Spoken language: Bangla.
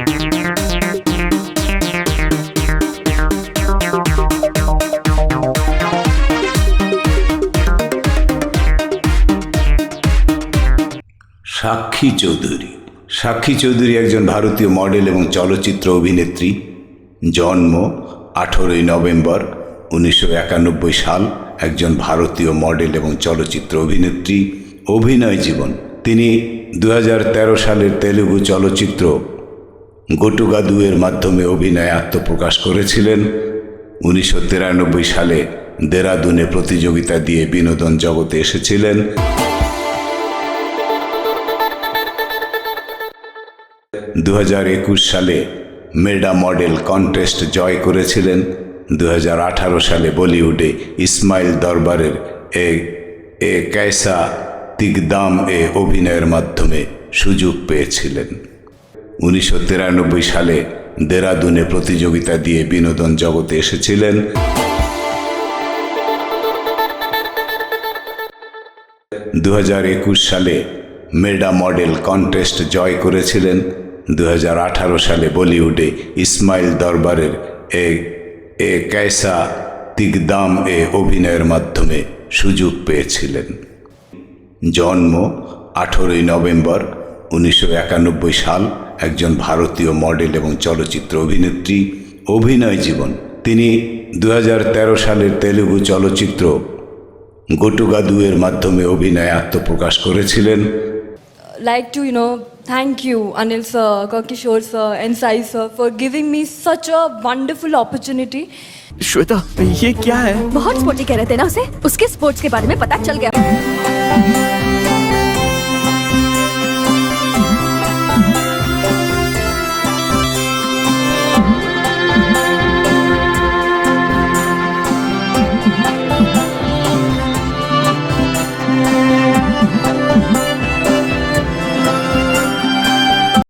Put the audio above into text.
সাক্ষী চৌধুরী। সাক্ষী চৌধুরী একজন ভারতীয় মডেল এবং চলচ্চিত্র অভিনেত্রী। জন্ম আঠেরোই নভেম্বর উনিশশো একানব্বই সাল, একজন ভারতীয় মডেল এবং চলচ্চিত্র অভিনেত্রী। অভিনয় জীবন। তিনি দুহাজার তেরো সালের তেলুগু চলচ্চিত্র গোটুগাদুয়ের মাধ্যমে অভিনয়ে আত্মপ্রকাশ করেছিলেন। উনিশশো তিরানব্বই সালে দেরাদুনে প্রতিযোগিতা দিয়ে বিনোদন জগতে এসেছিলেন। দু হাজার একুশ সালে মেডা মডেল কন্টেস্ট জয় করেছিলেন। দু হাজার আঠারো সালে বলিউডে ইসমাইল দরবারের এ এ ক্যাসা তিকদাম এ অভিনয়ের মাধ্যমে সুযোগ পেয়েছিলেন। উনিশশো তিরানব্বই সালে দেরাদুনে প্রতিযোগিতা দিয়ে বিনোদন জগতে এসেছিলেন। দু হাজার একুশ সালে মেডা মডেল কন্টেস্ট জয় করেছিলেন। দু হাজার আঠারো সালে বলিউডে ইসমাইল দরবারের এ এ ক্যাসা তিকদাম এ অভিনয়ের মাধ্যমে সুযোগ পেয়েছিলেন। জন্ম আঠেরোই নভেম্বর উনিশশো একানব্বই সাল একজন ভারতীয় মডেল এবং চলচ্চিত্র অভিনেত্রী অভিনয় জীবন তিনি দু সালের তেলুগু চলচ্চিত্র গোটুগাদুয়ের মাধ্যমে অভিনয়ে আত্মপ্রকাশ করেছিলেন like to you know thank you anil sir Kishore sir and sai sir for giving me such a wonderful opportunity Shweta ये क्या है बहुत स्पोर्टी कह रहे थे ना उसे उसके स्पोर्ट्स के बारे में पता चल गया